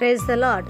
Praise the lord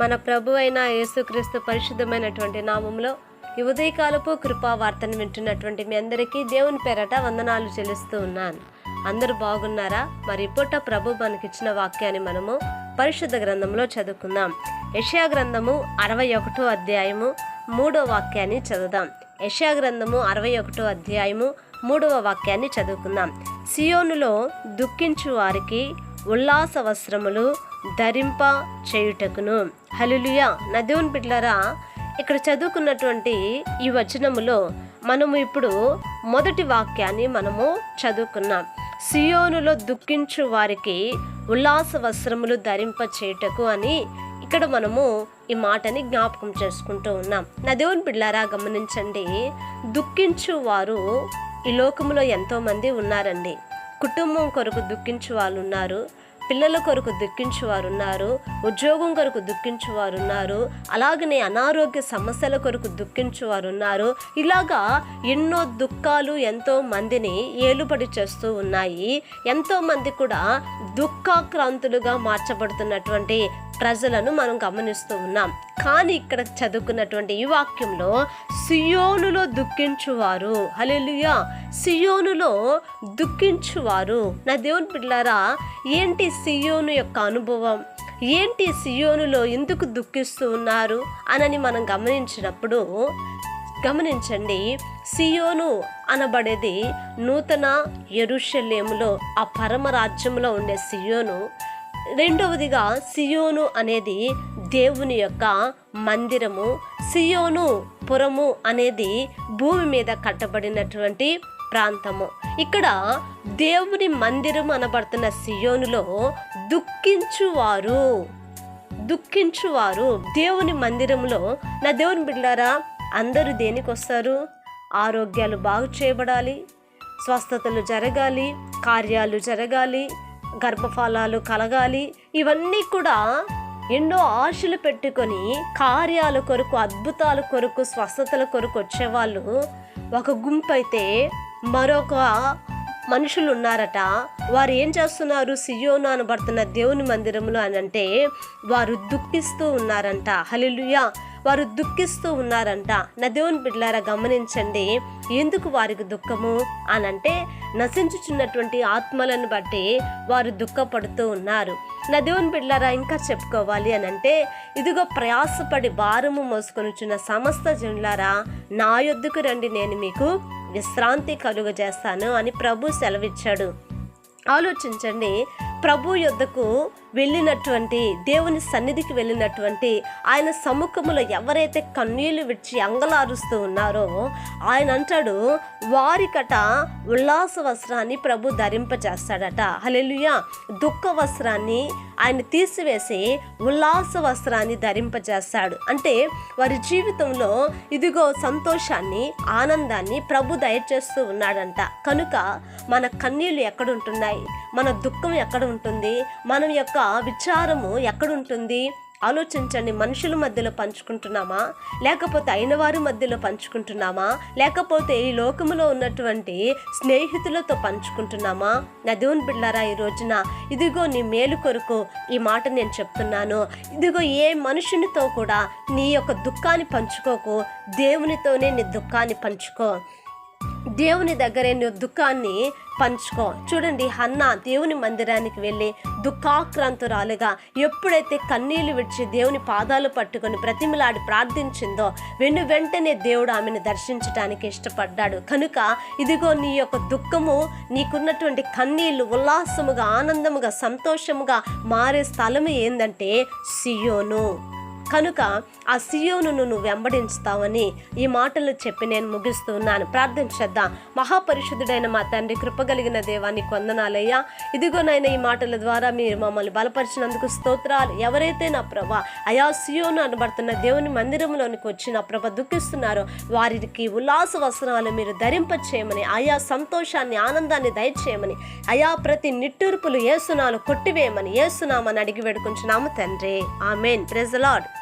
మన ప్రభు అయిన యేసుక్రీస్తు పరిశుద్ధమైనటువంటి నామంలో ఈ ఉదయకాలపు కృపా వార్తను వింటున్నటువంటి మీ అందరికీ దేవుని పేరట వందనాలు చెల్లిస్తూ ఉన్నాను. అందరూ బాగున్నారా? మరి ఇప్పుట ప్రభు మనకిచ్చిన వాక్యాన్ని మనము పరిశుద్ధ గ్రంథంలో చదువుకుందాం. యషయా గ్రంథము అరవై ఒకటో అధ్యాయము మూడో వాక్యాన్ని చదువుదాం. యషయా గ్రంథము అరవై ఒకటో అధ్యాయము మూడవ వాక్యాన్ని చదువుకుందాం. సియోనులో దుఃఖించు వారికి ఉల్లాస వస్త్రములు ధరింప చేయుటకును. హలులుయా నదేవుని బిడ్లరా ఇక్కడ చదువుకున్నటువంటి ఈ వచనములో మనము ఇప్పుడు మొదటి వాక్యాన్ని మనము చదువుకున్నాం. సియోనులో దుఃఖించు వారికి ఉల్లాస వస్త్రములు ధరింప చేయుటకు అని ఇక్కడ మనము ఈ మాటని జ్ఞాపకం చేసుకుంటూ ఉన్నాం. నా దేవుని బిడ్లారా గమనించండి. దుఃఖించు వారు ఈ లోకములో ఎంతోమంది ఉన్నారండి. కుటుంబం కొరకు దుఃఖించు వాళ్ళు ఉన్నారు పిల్లల కొరకు దుఃఖించు వారు ఉన్నారు ఉద్యోగం కొరకు దుఃఖించు వారు ఉన్నారు అలాగనే అనారోగ్య సమస్యల కొరకు దుఃఖించేవారు ఉన్నారు ఇలాగా ఎన్నో దుఃఖాలు ఎంతో మందిని ఏలుబడి చేస్తూ ఉన్నాయి. ఎంతో మంది కూడా దుఃఖాక్రాంతులుగా మార్చబడుతున్నటువంటి ప్రజలను మనం గమనిస్తూ ఉన్నాం. కానీ ఇక్కడ చదువుకున్నటువంటి ఈ వాక్యంలో సియోనులో దుఃఖించువారు. హలెలుయా సియోనులో దుఃఖించువారు. నా దేవుని పిల్లారా ఏంటి సియోను యొక్క అనుభవం? ఏంటి సియోనులో ఎందుకు దుఃఖిస్తూ ఉన్నారు? అనని మనం గమనించినప్పుడు గమనించండి సియోను అనబడేది నూతన ఎరుషలేములో ఆ పరమరాజ్యంలో ఉండే సియోను రెండవదిగా సియోను అనేది దేవుని యొక్క మందిరము. సియోను పురము అనేది భూమి మీద కట్టబడినటువంటి ప్రాంతము. ఇక్కడ దేవుని మందిరం అనబడుతున్న సియోనులో దుఃఖించువారు. దుఃఖించువారు. దేవుని మందిరంలో నా దేవుని బిడ్డారా అందరూ దేనికి వస్తారు? ఆరోగ్యాలు బాగు చేయబడాలి స్వస్థతలు జరగాలి కార్యాలు జరగాలి గర్భఫలాలు కలగాలి ఇవన్నీ కూడా ఎన్నో ఆశలు పెట్టుకొని కార్యాల కొరకు అద్భుతాల కొరకు స్వస్థతల కొరకు వచ్చేవాళ్ళు. ఒక గుంపు అయితే మరొక మనుషులు ఉన్నారట వారు ఏం చేస్తున్నారు? సియోను అనబడుతున్న దేవుని మందిరంలో అని అంటే వారు దుఃఖిస్తూ ఉన్నారంట. హలిలుయా వారు దుఃఖిస్తూ ఉన్నారంట. నా దేవుని బిడ్లారా గమనించండి. ఎందుకు వారికి దుఃఖము? అని అంటే నశించుచున్నటువంటి ఆత్మలను బట్టి వారు దుఃఖపడుతూ ఉన్నారు. నా దేవుని బిడ్లారా ఇంకా చెప్పుకోవాలి అని అంటే ఇదిగో ప్రయాసపడి భారము మోసుకొనిచున్న సమస్త జనులారా నా యొద్దకు రండి నేను మీకు విశ్రాంతి కలుగజేస్తాను అని ప్రభు సెలవిచ్చాడు. ఆలోచించండి. ప్రభు యొద్దకు వెళ్ళినటువంటి దేవుని సన్నిధికి వెళ్ళినటువంటి ఆయన సముఖములో ఎవరైతే కన్నీళ్ళు విడిచి అంగలారుస్తూ ఉన్నారో ఆయన అంటాడు వారికట ఉల్లాస వస్త్రాన్ని ప్రభు ధరింపజేస్తాడట హలెలుయా దుఃఖ వస్త్రాన్ని ఆయన తీసివేసి ఉల్లాస వస్త్రాన్ని ధరింపజేస్తాడు అంటే వారి జీవితంలో ఇదిగో సంతోషాన్ని ఆనందాన్ని ప్రభు దయచేస్తూ ఉన్నాడంట. కనుక మన కన్నీళ్ళు ఎక్కడుంటున్నాయి? మన దుఃఖం ఎక్కడ ఉంటుంది? మనం యొక్క విచారము ఎక్కడుంటుంది? ఆలోచించండి. మనుషుల మధ్యలో పంచుకుంటున్నామా? లేకపోతే అయిన వారి మధ్యలో పంచుకుంటున్నామా? లేకపోతే ఈ లోకములో ఉన్నటువంటి స్నేహితులతో పంచుకుంటున్నామా? నా దేవుని బిళ్ళారా ఈ రోజున ఇదిగో నీ మేలు కొరకు ఈ మాట నేను చెప్తున్నాను. ఇదిగో ఏ మనుషునితో కూడా నీ యొక్క దుఃఖాన్ని పంచుకోకు. దేవునితోనే నీ దుఃఖాన్ని పంచుకో. దేవుని దగ్గరే నువ్వు దుఃఖాన్ని పంచుకో. చూడండి హన్న దేవుని మందిరానికి వెళ్ళి దుఃఖాక్రాంతురాలుగా ఎప్పుడైతే కన్నీళ్ళు విడిచి దేవుని పాదాలు పట్టుకొని ప్రతిమలాడి ప్రార్థించిందో వెను వెంటనే దేవుడు ఆమెను దర్శించడానికి ఇష్టపడ్డాడు. కనుక ఇదిగో నీ యొక్క దుఃఖము నీకున్నటువంటి కన్నీళ్ళు ఉల్లాసముగా ఆనందముగా సంతోషముగా మారే స్థలము ఏంటంటే సియోను. కనుక ఆ సియోను నువ్వు వెంబడించుతావని ఈ మాటలు చెప్పి నేను ముగిస్తున్నాను. ప్రార్థించేద్దాం మహాపరిశుద్ధుడైన మా తండ్రి కృపగలిగిన దేవాన్ని కొందనాలయ్యా ఇదిగోనైనా ఈ మాటల ద్వారా మీరు మమ్మల్ని బలపరిచినందుకు స్తోత్రాలు. ఎవరైతే నా ప్రభ అయా సియోను అనబడుతున్న దేవుని మందిరంలోనికి వచ్చి నా ప్రభ దుఃఖిస్తున్నారో వారికి ఉల్లాస వస్త్రాలు మీరు ధరింప చేయమని ఆయా సంతోషాన్ని ఆనందాన్ని దయచేయమని అయా ప్రతి నిట్టూర్పులు ఏసునాలు కొట్టివేయమని ఏసునామని అడిగి వేడుకుంటున్నాము తండ్రి. ఆమెన్. Praise the Lord.